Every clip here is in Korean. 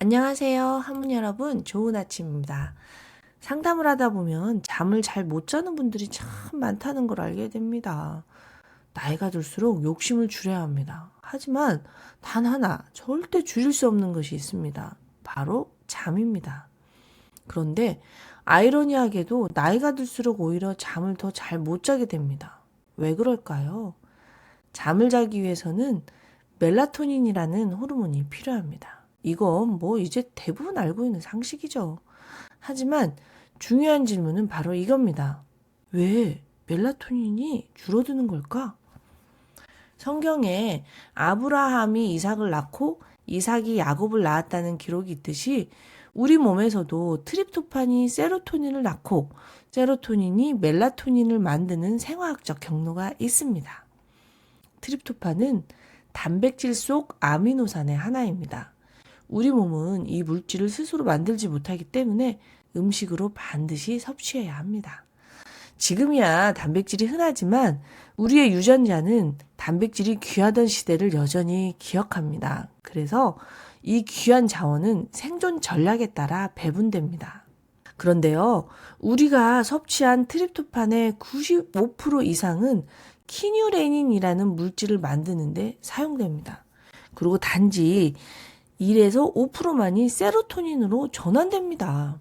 안녕하세요. 한문 여러분, 좋은 아침입니다. 상담을 하다 보면 잠을 잘 못 자는 분들이 참 많다는 걸 알게 됩니다. 나이가 들수록 욕심을 줄여야 합니다. 하지만 단 하나 절대 줄일 수 없는 것이 있습니다. 바로 잠입니다. 그런데 아이러니하게도 나이가 들수록 오히려 잠을 더 잘 못 자게 됩니다. 왜 그럴까요? 잠을 자기 위해서는 멜라토닌이라는 호르몬이 필요합니다. 이건 뭐 이제 대부분 알고 있는 상식이죠. 하지만 중요한 질문은 바로 이겁니다. 왜 멜라토닌이 줄어드는 걸까? 성경에 아브라함이 이삭을 낳고 이삭이 야곱을 낳았다는 기록이 있듯이 우리 몸에서도 트립토판이 세로토닌을 낳고 세로토닌이 멜라토닌을 만드는 생화학적 경로가 있습니다. 트립토판은 단백질 속 아미노산의 하나입니다. 우리 몸은 이 물질을 스스로 만들지 못하기 때문에 음식으로 반드시 섭취해야 합니다. 지금이야 단백질이 흔하지만 우리의 유전자는 단백질이 귀하던 시대를 여전히 기억합니다. 그래서 이 귀한 자원은 생존 전략에 따라 배분됩니다. 그런데요, 우리가 섭취한 트립토판의 95% 이상은 키뉴레닌이라는 물질을 만드는데 사용됩니다. 그리고 단지 1에서 5%만이 세로토닌으로 전환됩니다.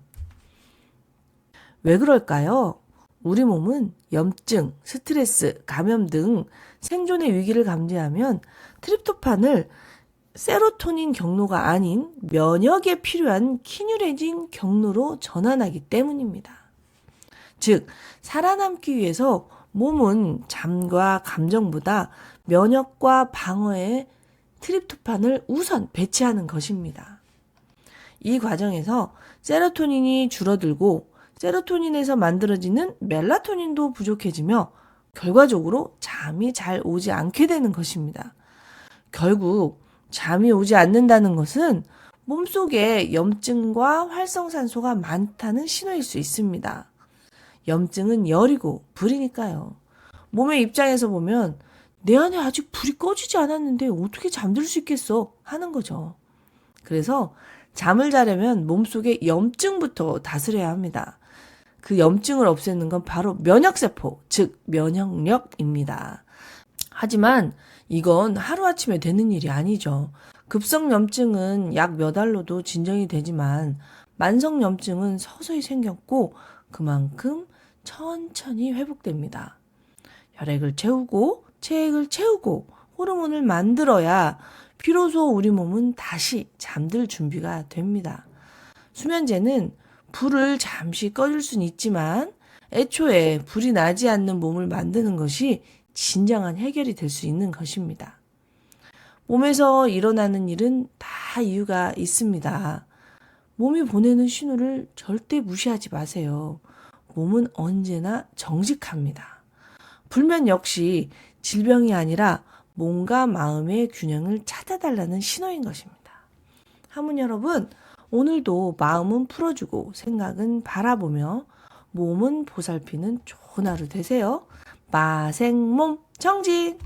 왜 그럴까요? 우리 몸은 염증, 스트레스, 감염 등 생존의 위기를 감지하면 트립토판을 세로토닌 경로가 아닌 면역에 필요한 키뉴레진 경로로 전환하기 때문입니다. 즉, 살아남기 위해서 몸은 잠과 감정보다 면역과 방어에 트립토판을 우선 배치하는 것입니다. 이 과정에서 세로토닌이 줄어들고 세로토닌에서 만들어지는 멜라토닌도 부족해지며 결과적으로 잠이 잘 오지 않게 되는 것입니다. 결국 잠이 오지 않는다는 것은 몸속에 염증과 활성산소가 많다는 신호일 수 있습니다. 염증은 열이고 불이니까요. 몸의 입장에서 보면 내 안에 아직 불이 꺼지지 않았는데 어떻게 잠들 수 있겠어? 하는 거죠. 그래서 잠을 자려면 몸속의 염증부터 다스려야 합니다. 그 염증을 없애는 건 바로 면역세포, 즉, 면역력입니다. 하지만 이건 하루아침에 되는 일이 아니죠. 급성염증은 약몇 알로도 진정이 되지만 만성염증은 서서히 생겼고 그만큼 천천히 회복됩니다. 혈액을 채우고 체액을 채우고 호르몬을 만들어야 비로소 우리 몸은 다시 잠들 준비가 됩니다. 수면제는 불을 잠시 꺼줄 수는 있지만 애초에 불이 나지 않는 몸을 만드는 것이 진정한 해결이 될 수 있는 것입니다. 몸에서 일어나는 일은 다 이유가 있습니다. 몸이 보내는 신호를 절대 무시하지 마세요. 몸은 언제나 정직합니다. 불면 역시 질병이 아니라 몸과 마음의 균형을 찾아달라는 신호인 것입니다. 하문 여러분, 오늘도 마음은 풀어주고 생각은 바라보며 몸은 보살피는 좋은 하루 되세요. 마생몸 정진!